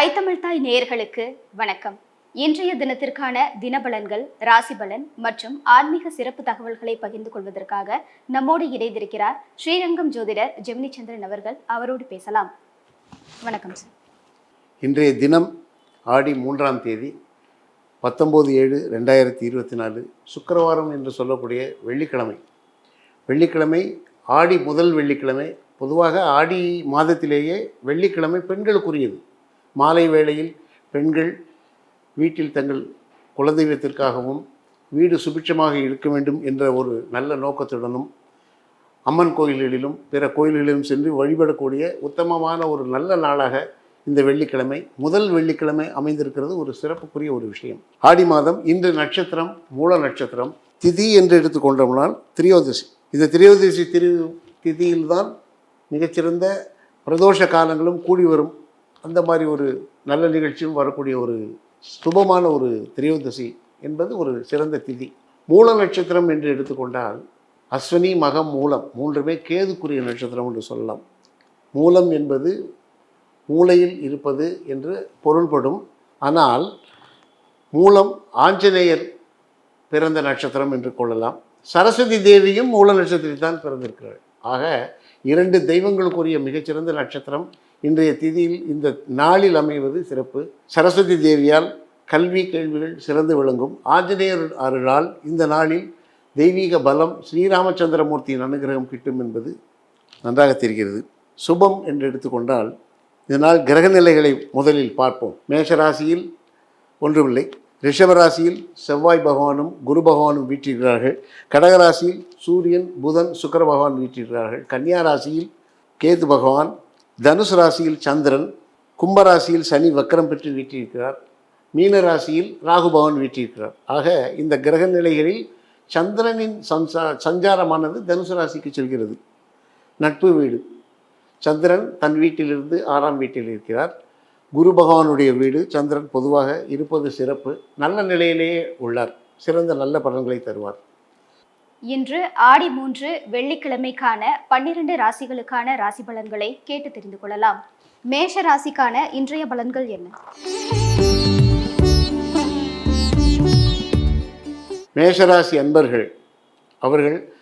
ஐத்தமிழ்தாய் நேயர்களுக்கு வணக்கம். இன்றைய தினத்திற்கான தினபலன்கள் ராசிபலன் மற்றும் ஆன்மீக சிறப்பு தகவல்களை பகிர்ந்து கொள்வதற்காக நம்மோடு இணைந்திருக்கிறார் ஸ்ரீரங்கம் ஜோதிடர் ஜெமினி சந்திரன் அவர்கள். அவரோடு பேசலாம். வணக்கம் சார். இன்றைய தினம் ஆடி மூன்றாம் தேதி பத்தொம்போது ஏழு ரெண்டாயிரத்தி இருபத்தி நாலு சுக்கரவாரம் என்று சொல்லக்கூடிய வெள்ளிக்கிழமை. வெள்ளிக்கிழமை ஆடி முதல் வெள்ளிக்கிழமை பொதுவாக ஆடி மாதத்திலேயே வெள்ளிக்கிழமை பெண்களுக்குரியது. மாலை வேளையில் பெண்கள் வீட்டில் தங்கள் குலதெய்வத்திற்காகவும் வீடு சுபிட்சமாக இருக்க வேண்டும் என்ற ஒரு நல்ல நோக்கத்துடனும் அம்மன் கோயில்களிலும் பிற கோயில்களிலும் சென்று வழிபடக்கூடிய உத்தமமான ஒரு நல்ல நாளாக இந்த வெள்ளிக்கிழமை முதல் வெள்ளிக்கிழமை அமைந்திருக்கிறது ஒரு சிறப்புக்குரிய ஒரு விஷயம். ஆடி மாதம் இன்று நட்சத்திரம் மூல நட்சத்திரம் திதி என்று எடுத்துக்கொண்டோம்னால் திரியோதசி. இந்த திரியோதசி திரு திதியில்தான் மிகச்சிறந்த பிரதோஷ காலங்களும் கூடி வரும். அந்த மாதிரி ஒரு நல்ல நிகழ்ச்சியும் வரக்கூடிய ஒரு சுபமான ஒரு திரையோதசி என்பது ஒரு சிறந்த திதி. மூல நட்சத்திரம் என்று எடுத்துக்கொண்டால் அஸ்வினி மகம் மூலம் மூன்றுமே கேதுக்குரிய நட்சத்திரம் என்று சொல்லலாம். மூலம் என்பது மூளையில் இருப்பது என்று பொருள்படும். ஆனால் மூலம் ஆஞ்சநேயர் பிறந்த நட்சத்திரம் என்று கொள்ளலாம். சரஸ்வதி தேவியும் மூல நட்சத்திரத்தில் தான் பிறந்திருக்கிறாள். ஆக இரண்டு தெய்வங்களுக்குரிய மிகச்சிறந்த நட்சத்திரம் இன்றைய திதியில் இந்த நாளில் அமைவது சிறப்பு. சரஸ்வதி தேவியால் கல்வி கேள்விகள் சிறந்து விளங்கும். ஆஞ்சநேயர் அருளால் இந்த நாளில் தெய்வீக பலம் ஸ்ரீராமச்சந்திரமூர்த்தியின் அனுகிரகம் கிட்டும் என்பது நன்றாக தெரிகிறது. சுபம் என்று எடுத்துக்கொண்டால் இதனால் கிரக நிலைகளை முதலில் பார்ப்போம். மேஷராசியில் ஒன்றுமில்லை. ரிஷபராசியில் செவ்வாய் பகவானும் குரு பகவானும் வீற்றிருக்கிறார்கள். கடகராசியில் சூரியன் புதன் சுக்கர பகவான் வீற்றிருக்கிறார்கள். கன்னியா ராசியில் கேது பகவான் தனுசு ராசியில் சந்திரன் கும்பராசியில் சனி வக்கரம் பெற்று வீட்டியிருக்கிறார் மீன ராசியில் ராகு வீற்றிருக்கிறார். ஆக இந்த கிரக நிலைகளில் சந்திரனின் சம்சா சஞ்சாரமானது தனுசு ராசிக்கு செல்கிறது. நட்பு வீடு. சந்திரன் தன் வீட்டிலிருந்து ஆறாம் வீட்டில் இருக்கிறார். குரு பகவானுடைய வீடு. சந்திரன் பொதுவாக இருப்பது சிறப்பு. நல்ல நிலையிலேயே உள்ளார். சிறந்த நல்ல பலன்களை தருவார். இன்று ஆடி மூன்று வெள்ளிக்கிழமைக்கான பன்னிரண்டு ராசிகளுக்கான ராசி பலன்களை கேட்டு தெரிந்து கொள்ளலாம். மேஷ ராசிக்கான இன்றைய பலன்கள் என்ன? மேஷராசி அன்பர்கள் அவர்கள்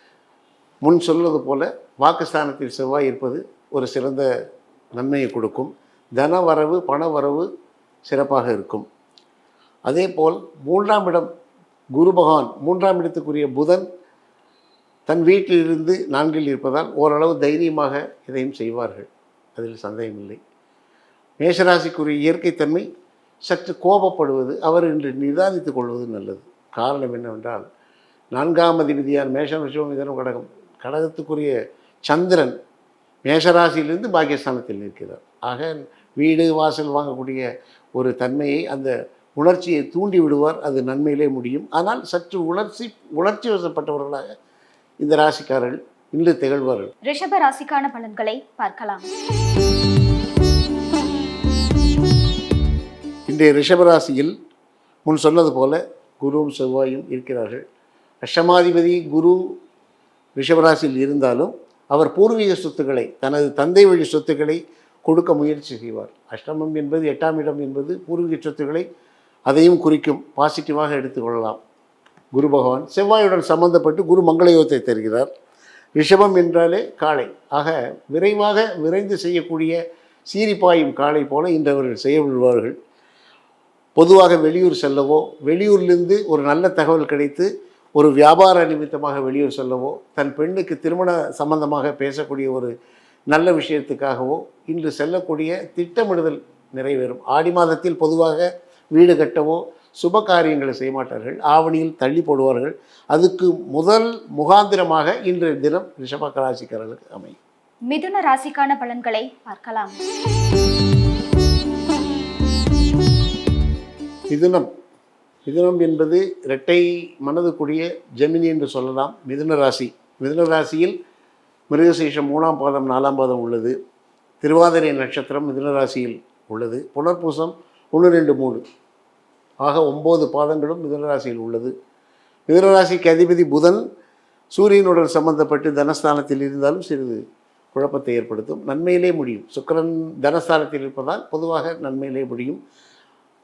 முன் சொல்வது போல வாக்குஸ்தானத்தில் செவ்வாய் இருப்பது ஒரு சிறந்த நன்மையை கொடுக்கும். தன வரவு பண வரவு சிறப்பாக இருக்கும். அதே போல் மூன்றாம் இடம் குரு பகவான் மூன்றாம் இடத்துக்குரிய புதன் தன் வீட்டிலிருந்து நான்கில் இருப்பதால் ஓரளவு தைரியமாக இதையும் செய்வார்கள். அதில் சந்தேகமில்லை. மேஷராசிக்குரிய இயற்கைத்தன்மை சற்று கோபப்படுவது அவர் இன்று நிதானித்துக் கொள்வது நல்லது. காரணம் என்னவென்றால் நான்காம் அதிபதியார் மேஷம் ரிஷபம் மிதனம் கடகம் கடகத்துக்குரிய சந்திரன் மேஷராசியிலிருந்து பாக்கியஸ்தானத்தில் இருக்கிறார் ஆக வீடு வாசல் வாங்கக்கூடிய ஒரு தன்மையை அந்த உணர்ச்சியை தூண்டி விடுவார். அது நன்மையிலே முடியும். ஆனால் சற்று உணர்ச்சி உணர்ச்சி வசப்பட்டவர்களாக இந்த ராசிக்காரர்கள் இன்று திகழ்வார்கள். ரிஷப ராசிக்கான பலன்களை பார்க்கலாம். இன்றைய ரிஷபராசியில் முன் சொன்னது போல குருவும் செவ்வாயும் இருக்கிறார்கள். அஷ்டமாதிபதி குரு ரிஷபராசியில் இருந்தாலும் அவர் பூர்வீக சொத்துக்களை தனது தந்தை வழி சொத்துக்களை கொடுக்க முயற்சி செய்வார். அஷ்டமம் என்பது எட்டாம் இடம் என்பது பூர்வீக சொத்துக்களை அதையும் குறிக்கும் பாசிட்டிவாக எடுத்துக்கொள்ளலாம் குரு பகவான் செவ்வாயுடன் சம்பந்தப்பட்டு குரு மங்களயோகத்தை தருகிறார். ரிஷபம் என்றாலே காளை. ஆக விரைவாக விரைந்து செய்யக்கூடிய சீரிப்பாயும் காளை போல இன்றவர்கள் செய்ய விடுவார்கள் பொதுவாக வெளியூர் செல்லவோ வெளியூர்லேருந்து ஒரு நல்ல தகவல் கிடைத்து ஒரு வியாபார நிமித்தமாக வெளியூர் செல்லவோ தன் பெண்ணுக்கு திருமண சம்பந்தமாக பேசக்கூடிய ஒரு நல்ல விஷயத்துக்காகவோ இன்று செல்லக்கூடிய திட்டமிடுதல் நிறைவேறும். ஆடி மாதத்தில் பொதுவாக வீடு கட்டவோ சுப காரியங்களை செய்ய மாட்டார்கள். ஆவணியில் தள்ளி போடுவார்கள். அதுக்கு முதல் முகாந்திரமாக இன்றைய தினம் ரிஷப ராசிக்காரர்களுக்கு அமையும். மிதுன ராசிக்கான பலன்களை பார்க்கலாம். மிதுனம். மிதுனம் என்பது இரட்டை மனதுக்குரிய ஜெமினி என்று சொல்லலாம். மிதுன ராசி. மிதுன ராசியில் மிருகசீஷம் மூணாம் பாதம் நாலாம் பாதம் உள்ளது. திருவாதிரை நட்சத்திரம் மிதுன ராசியில் உள்ளது. புனர்பூசம் ஒன்று ரெண்டு மூணு ஆக ஒம்பது பாதங்களும் மிதனராசியில் உள்ளது. மிதனராசிக்கு அதிபதி புதன் சூரியனுடன் சம்பந்தப்பட்டு தனஸ்தானத்தில் இருந்தாலும் சிறிது குழப்பத்தை ஏற்படுத்தும். நன்மையிலே முடியும். சுக்கரன் தனஸ்தானத்தில் இருப்பதால் பொதுவாக நன்மையிலே முடியும்.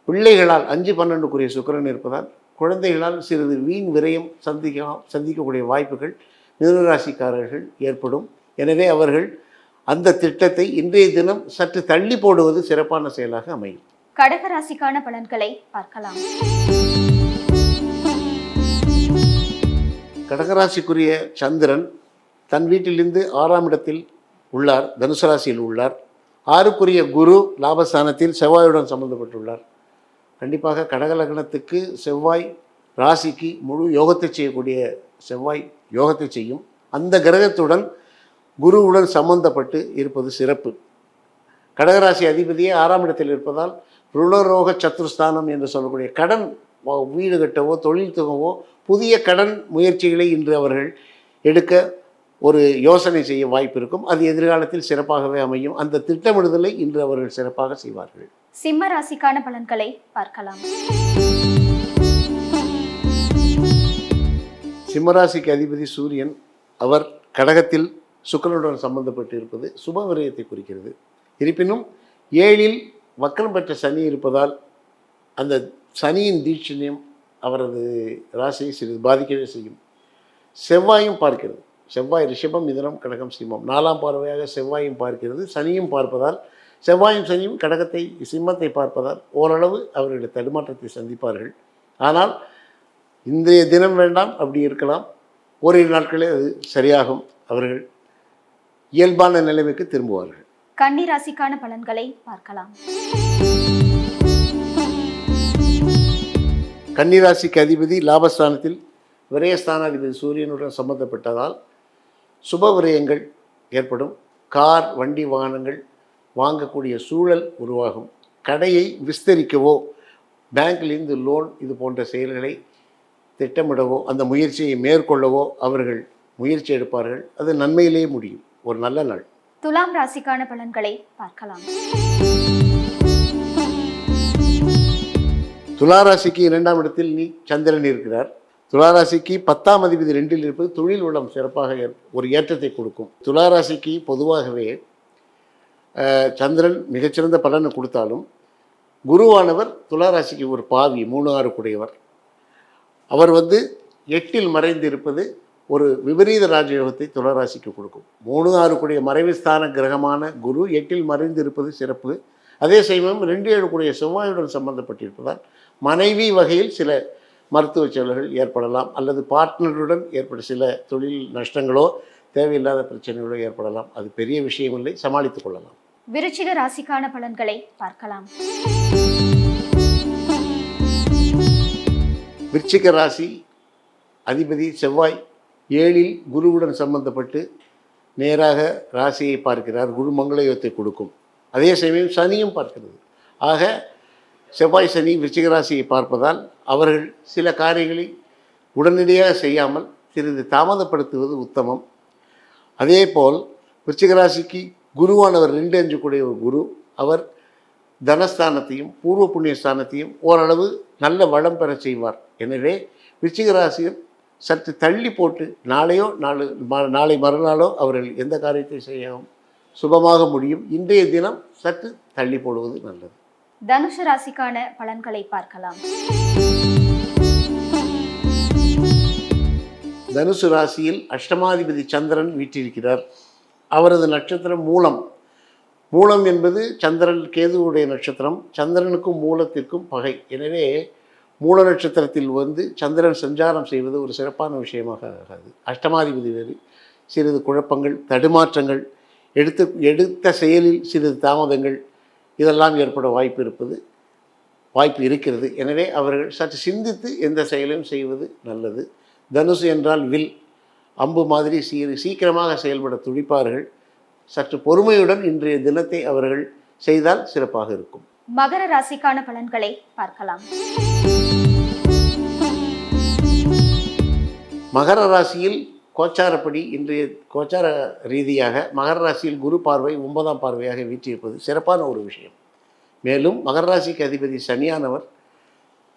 பிள்ளைகளால் அஞ்சு பன்னெண்டுக்குரிய சுக்கரன் இருப்பதால் குழந்தைகளால் சிறிது வீண் விரயம் சந்திக்க சந்திக்கக்கூடிய வாய்ப்புகள் மிதனராசிக்காரர்கள் ஏற்படும். எனவே அவர்கள் அந்த திட்டத்தை இன்றைய தினம் சற்று தள்ளி போடுவது சிறப்பான செயலாக அமையும். கடகராசிக்கான பலன்களை பார்க்கலாம். கடகராசிக்குரிய சந்திரன் தன் வீட்டிலிருந்து ஆறாம் இடத்தில் உள்ளார் தனுசு ராசியில் உள்ளார். ஆறுக்குரிய குரு லாபஸ்தானத்தில் செவ்வாயுடன் சம்பந்தப்பட்டுள்ளார். கண்டிப்பாக கடக லக்னத்துக்கு செவ்வாய் ராசிக்கு முழு யோகத்தை செய்யக்கூடிய செவ்வாய் யோகத்தை செய்யும். அந்த கிரகத்துடன் குருவுடன் சம்பந்தப்பட்டு இருப்பது சிறப்பு. கடகராசி அதிபதியே ஆறாம் இடத்தில் இருப்பதால் ருணரோக சத்துருஸ்தானம் என்று சொல்லக்கூடிய கடன் வீடு கட்டவோ தொழில் துவங்கவோ புதிய கடன் முயற்சிகளை இன்று அவர்கள் எடுக்க ஒரு யோசனை செய்ய வாய்ப்பு இருக்கும் அது எதிர்காலத்தில் சிறப்பாகவே அமையும். அந்த திட்டமிடுதலை இன்று அவர்கள் சிறப்பாக செய்வார்கள். சிம்ம ராசிக்கான பலன்களை பார்க்கலாம். சிம்மராசிக்கு அதிபதி சூரியன் அவர் கடகத்தில் சுக்கிரனுடன் சம்பந்தப்பட்டு இருப்பது சுப விரயத்தை குறிக்கிறது. இருப்பினும் ஏழில் வக்கரம் பெற்ற சனி இருப்பதால் அந்த சனியின் தீட்சணியம் அவரது ராசியை சிறிது பாதிக்கவே செய்யும். செவ்வாயும் பார்க்கிறது. செவ்வாய் ரிஷபம் மிதனம் கடகம் சிம்மம். நாலாம் பார்வையாக செவ்வாயும் பார்க்கிறது. சனியும் பார்ப்பதால் செவ்வாயும் சனியும் கடகத்தை சிம்மத்தை பார்ப்பதால் ஓரளவு அவர்களுடைய தடுமாற்றத்தை சந்திப்பார்கள். ஆனால் இன்றைய தினம் வேண்டாம் அப்படி இருக்கலாம். ஓரிரு நாட்களே அது சரியாகும். அவர்கள் இயல்பான நிலைமைக்கு திரும்புவார்கள். கன்னிராசிக்கான பலன்களை பார்க்கலாம். கன்னிராசிக்கு அதிபதி லாபஸ்தானத்தில் விரயஸ்தானாதிபதி சூரியனுடன் சம்பந்தப்பட்டதால் சுப விரயங்கள் ஏற்படும். கார் வண்டி வாகனங்கள் வாங்கக்கூடிய சூழல் உருவாகும். கடையை விஸ்தரிக்கவோ பேங்க்லேருந்து லோன் இது போன்ற செயல்களை திட்டமிடவோ அந்த முயற்சியை மேற்கொள்ளவோ அவர்கள் முயற்சி எடுப்பார்கள். அது நன்மையிலேயே முடியும். ஒரு நல்ல நாள். துலாம் ராசிக்கான பலன்களை பார்க்கலாம். துளாராசிக்கு இரண்டாம் இடத்தில் நீ சந்திரன் இருக்கிறார். துளாராசிக்கு பத்தாம் அதிபதி ரெண்டில் இருப்பது தொழில் உள்ளம் சிறப்பாக ஒரு ஏற்றத்தை கொடுக்கும். துளாராசிக்கு பொதுவாகவே சந்திரன் மிகச்சிறந்த பலனை கொடுத்தாலும் குருவானவர் துளாராசிக்கு ஒரு பாவி மூணு ஆறு கூடையவர். அவர் வந்து எட்டில் மறைந்து இருப்பது ஒரு விபரீத ராஜயோகத்தை துளராசிக்கு கொடுக்கும். மூணு ஆறு கூடிய மறைவு ஸ்தான கிரகமான குரு எட்டில் மறைந்து இருப்பது சிறப்பு. அதே சமயம் ரெண்டு ஏழு கூடிய செவ்வாயுடன் சம்பந்தப்பட்டிருப்பதால் மனைவி வகையில் சில மருத்துவ செலவுகள் ஏற்படலாம் அல்லது பார்ட்னருடன் ஏற்படும் சில தொழில் நஷ்டங்களோ தேவையில்லாத பிரச்சனைகளோ ஏற்படலாம். அது பெரிய விஷயமில்லை. சமாளித்துக் கொள்ளலாம். விருச்சிக ராசிக்கான பலன்களை பார்க்கலாம். விருச்சிக ராசி அதிபதி செவ்வாய் ஏழில் குருவுடன் சம்பந்தப்பட்டு நேராக ராசியை பார்க்கிறார். குரு மங்களயோகத்தை கொடுக்கும். அதே சமயம் சனியும் பார்க்கிறது. ஆக செவ்வாய் சனி விருச்சிகராசியை பார்ப்பதால் அவர்கள் சில காரியங்களை உடனடியாக செய்யாமல் சிறிது தாமதப்படுத்துவது உத்தமம். அதே போல் விருச்சிகராசிக்கு குருவானவர் ரெண்டு அஞ்சு கூடிய ஒரு குரு. அவர் தனஸ்தானத்தையும் பூர்வ புண்ணிய ஸ்தானத்தையும் ஓரளவு நல்ல வளம் பெறச் செய்வார். எனவே விருச்சிகராசியில் சற்று தள்ளி போட்டு நாளையோ நாளை நாளை மறுநாளோ அவர்கள் எந்த காரியத்தை செய்யவும் சுபமாக முடியும். இன்றைய தினம் சற்று தள்ளி போடுவது நல்லது. தனுஷு ராசிக்கான பலன்களை பார்க்கலாம். தனுசு ராசியில் அஷ்டமாதிபதி சந்திரன் வீற்றிருக்கிறார். அவரது நட்சத்திரம் மூலம். மூலம் என்பது சந்திரன் கேதுவுடைய நட்சத்திரம். சந்திரனுக்கும் மூலத்திற்கும் பகை. எனவே மூல நட்சத்திரத்தில் வந்து சந்திரன் சஞ்சாரம் செய்வது ஒரு சிறப்பான விஷயமாக ஆகாது. அஷ்டமாதிபதி வேறு. சிறிது குழப்பங்கள் தடுமாற்றங்கள் எடுத்து எடுத்த செயலில் சிறிது தாமதங்கள் இதெல்லாம் ஏற்பட வாய்ப்பு இருப்பது வாய்ப்பு இருக்கிறது. எனவே அவர்கள் சற்று சிந்தித்து எந்த செயலையும் செய்வது நல்லது. தனுசு என்றால் வில். அம்பு மாதிரி சீ சீக்கிரமாக செயல்பட துடிப்பார்கள். சற்று பொறுமையுடன் இன்றைய தினத்தை அவர்கள் செய்தால் சிறப்பாக இருக்கும். மகர ராசிக்கான பலன்களை பார்க்கலாம். மகர ராசியில் கோச்சாரப்படி இன்றைய கோச்சார ரீதியாக மகர ராசியில் குரு பார்வை ஒன்பதாம் பார்வையாக வீற்றிருப்பது சிறப்பான ஒரு விஷயம். மேலும் மகர ராசிக்கு அதிபதி சனியானவர்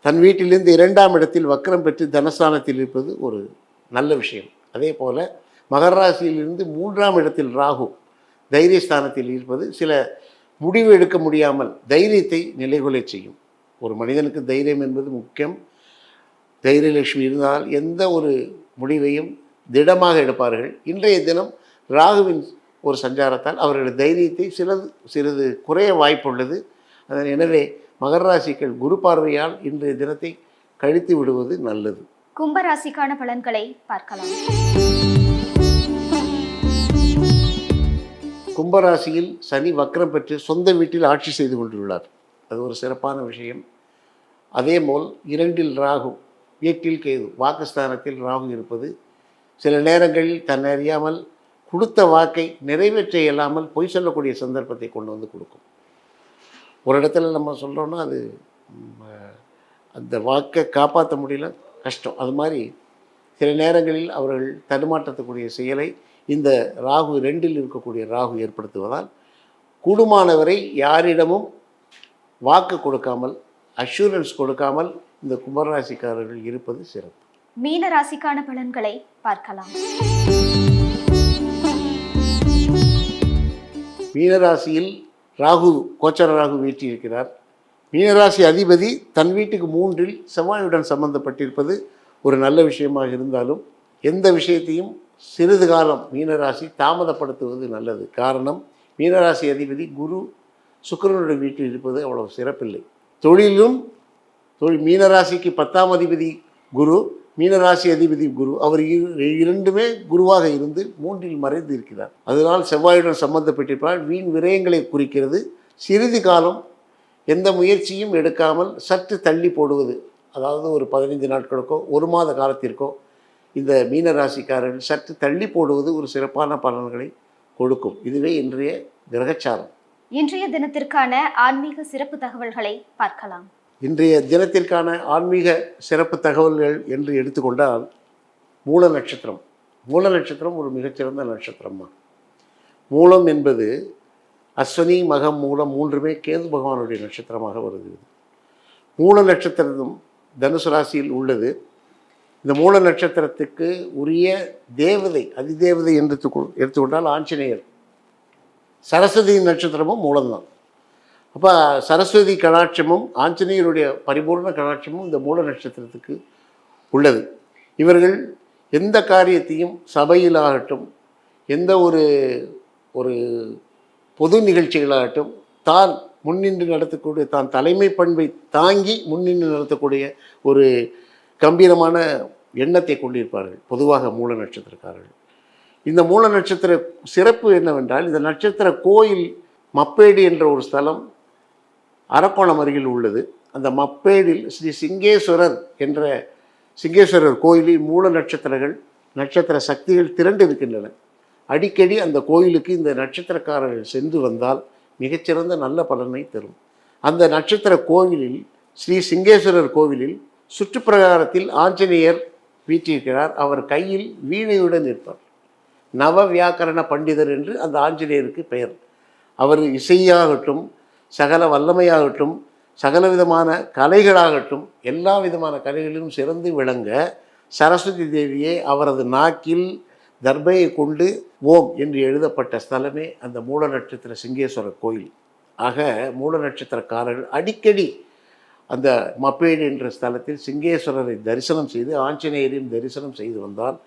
தன் வீட்டிலிருந்து இரண்டாம் இடத்தில் வக்கரம் பெற்று தனஸ்தானத்தில் இருப்பது ஒரு நல்ல விஷயம். அதே போல் மகர ராசியிலிருந்து மூன்றாம் இடத்தில் ராகு தைரியஸ்தானத்தில் இருப்பது சில முடிவு எடுக்க முடியாமல் தைரியத்தை நிலைகுலைச் செய்யும். ஒரு மனிதனுக்கு தைரியம் என்பது முக்கியம். தைரியலட்சுமி இருந்தால் எந்த ஒரு முடிவையும் திடமாக எடுப்பார்கள். இன்றைய தினம் ராகுவின் ஒரு சஞ்சாரத்தால் அவர்களுடைய தைரியத்தை சிலது சிறிது குறைய வாய்ப்புள்ளது. அதன் எனவே மகர ராசிக்கள் குரு பார்வையால் இன்றைய தினத்தை கழித்து விடுவது நல்லது. கும்பராசிக்கான பலன்களை பார்க்கலாம். கும்பராசியில் சனி வக்ரம் பெற்று சொந்த வீட்டில் ஆட்சி செய்து கொண்டுள்ளார். அது ஒரு சிறப்பான விஷயம். அதேபோல் இரண்டில் ராகு வீட்டில் கேது வாக்குஸ்தானத்தில் ராகு இருப்பது சில நேரங்களில் தன்னை அறியாமல் கொடுத்த வாக்கை நிறைவேற்ற இயலாமல் பொய் சொல்லக்கூடிய சந்தர்ப்பத்தை கொண்டு வந்து கொடுக்கும். ஒரு இடத்துல நம்ம சொல்கிறோன்னா அது அந்த வாக்கை காப்பாற்ற முடியல கஷ்டம். அது மாதிரி சில நேரங்களில் அவர்கள் தடுமாற்றத்துக்குரிய செயலை இந்த ராகு ரெண்டில் இருக்கக்கூடிய ராகு ஏற்படுத்துவதால் கூடுமானவரை யாரிடமும் வாக்கு கொடுக்காமல் அஷூரன்ஸ் கொடுக்காமல் இந்த கும்பராசிக்காரர்கள் இருப்பது சிறப்பு. மீன ராசிக்கான பலன்களை பார்க்கலாம். மீனராசியில் ராகு கோச்சர ராகு வீற்றிருக்கிறார் மீனராசி அதிபதி தன் வீட்டுக்கு மூன்றில் செவ்வாயுடன் சம்பந்தப்பட்டிருப்பது ஒரு நல்ல விஷயமாக இருந்தாலும் எந்த விஷயத்தையும் சிறிது காலம் மீனராசி தாமதப்படுத்துவது நல்லது. காரணம் மீனராசி அதிபதி குரு சுக்கரனுடைய வீட்டில் இருப்பது அவ்வளவு சிறப்பில்லை. தொழிலும் தொழில் மீனராசிக்கு பத்தாம் அதிபதி குரு மீனராசி அதிபதி குரு அவர் இரு- இரண்டுமே குருவாக இருந்து மூன்றில் மறைந்து இருக்கிறார். அதனால் செவ்வாயுடன் சம்பந்தப்பட்டிருப்பார் வீண் விரயங்களை குறிக்கிறது. சிறிது காலம் எந்த முயற்சியும் எடுக்காமல் சற்று தள்ளி போடுவது அதாவது ஒரு பதினைந்து நாட்களுக்கோ ஒரு மாத காலத்திற்கோ இந்த மீனராசிக்காரர்கள் சற்று தள்ளி போடுவது ஒரு சிறப்பான பலன்களை கொடுக்கும். இதுவே இன்றைய கிரகச்சாரம். இன்றைய தினத்திற்கான ஆன்மீக சிறப்பு தகவல்களை பார்க்கலாம். இன்றைய தினத்திற்கான ஆன்மீக சிறப்பு தகவல்கள் என்று எடுத்துக்கொண்டால் மூல நட்சத்திரம். மூல நட்சத்திரம் ஒரு மிகச்சிறந்த நட்சத்திரமா மூலம் என்பது அஸ்வினி மகம் மூலம் மூன்றுமே கேது பகவானுடைய நட்சத்திரமாக வருகிறது. மூல நட்சத்திரம் தனுசு ராசியில் உள்ளது. இந்த மூல நட்சத்திரத்துக்கு உரிய தேவதை அதிதேவதை என்று எடுத்துக்கொண்டால் ஆஞ்சநேயர். சரஸ்வதி நட்சத்திரமும் மூலம்தான். அப்போ சரஸ்வதி கடாட்சமும் ஆஞ்சநேயருடைய பரிபூர்ண கடாட்சமும் இந்த மூல நட்சத்திரத்துக்கு உள்ளது. இவர்கள் எந்த காரியத்தையும் சபையிலாகட்டும் எந்த ஒரு ஒரு பொது நிகழ்ச்சிகளாகட்டும் தான் முன்னின்று நடத்தக்கூடிய தான் தலைமை பண்பை தாங்கி முன்னின்று நடத்தக்கூடிய ஒரு கம்பீரமான எண்ணத்தை கொண்டிருப்பார்கள். பொதுவாக மூல நட்சத்திரக்காரர்கள். இந்த மூல நட்சத்திர சிறப்பு என்னவென்றால் இந்த நட்சத்திர கோயில் மப்பேடு என்ற ஒரு ஸ்தலம் அரக்கோணம் அருகில் உள்ளது. அந்த மப்பேடில் ஸ்ரீ சிங்கேஸ்வரர் என்ற சிங்கேஸ்வரர் கோயிலில் மூல நட்சத்திரங்கள் நட்சத்திர சக்திகள் திரண்டு இருக்கின்றன. அடிக்கடி அந்த கோயிலுக்கு இந்த நட்சத்திரக்காரர்கள் சென்று வந்தால் மிகச்சிறந்த நல்ல பலனை தரும். அந்த நட்சத்திர கோவிலில் ஸ்ரீ சிங்கேஸ்வரர் கோவிலில் சுற்றுப்பிரகாரத்தில் ஆஞ்சநேயர் வீற்றிருக்கிறார் அவர் கையில் வீணையுடன் இருப்பார் நவ வியாக்கரண பண்டிதர் என்று அந்த ஆஞ்சநேயருக்கு பெயர். அவர் இசையாகட்டும் சகல வல்லமையாகட்டும் சகல விதமான கலைகளாகட்டும் எல்லா விதமான கலைகளிலும் சிறந்து விளங்க சரஸ்வதி தேவியே அவரது நாக்கில் தர்பையை கொண்டு ஓம் என்று எழுதப்பட்ட ஸ்தலமே அந்த மூல நட்சத்திர சிங்கேஸ்வரர் கோயில். ஆக மூல நட்சத்திரக்காரர்கள் அடிக்கடி அந்த மப்பேடு என்ற ஸ்தலத்தில் சிங்கேஸ்வரரை தரிசனம் செய்து ஆஞ்சநேயரையும் தரிசனம் செய்து வந்தால்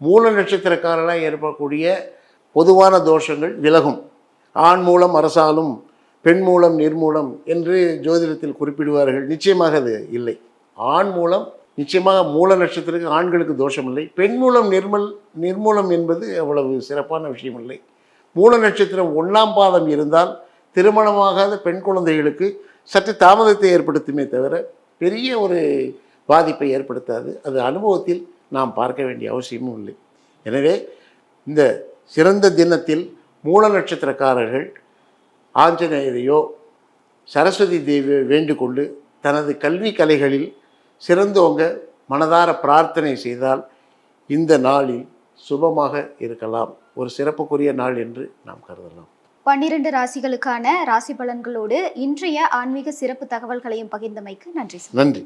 மூல நட்சத்திரக்காரராக ஏற்படக்கூடிய பொதுவான தோஷங்கள் விலகும். ஆண் மூலம் அரசாலும் பெண் மூலம் நிர்மூலம் என்று ஜோதிடத்தில் குறிப்பிடுவார்கள். நிச்சயமாக அது இல்லை. ஆண் மூலம் நிச்சயமாக மூல நட்சத்திரத்துக்கு ஆண்களுக்கு தோஷம் இல்லை பெண் மூலம் நிர்மல் நிர்மூலம் என்பது அவ்வளவு சிறப்பான விஷயம் இல்லை மூல நட்சத்திரம் ஒன்றாம் பாதம் இருந்தால் திருமணமாகாத பெண் குழந்தைகளுக்கு சற்று தாமதத்தை ஏற்படுத்துமே தவிர பெரிய ஒரு பாதிப்பை ஏற்படுத்தாது. அது அனுபவத்தில் நாம் பார்க்க வேண்டிய அவசியமும் இல்லை. எனவே இந்த சிறந்த தினத்தில் மூல நட்சத்திரக்காரர்கள் ஆஞ்சநேயரையோ சரஸ்வதி தேவியை வேண்டுகொண்டு தனது கல்வி கலைகளில் சிறந்தோங்க மனதார பிரார்த்தனை செய்தால் இந்த நாளில் சுபமாக இருக்கலாம். ஒரு சிறப்புக்குரிய நாள் என்று நாம் கருதலாம். பன்னிரண்டு ராசிகளுக்கான ராசி பலன்களோடு இன்றைய ஆன்மீக சிறப்பு தகவல்களையும் பகிர்ந்தமைக்கு நன்றி நன்றி.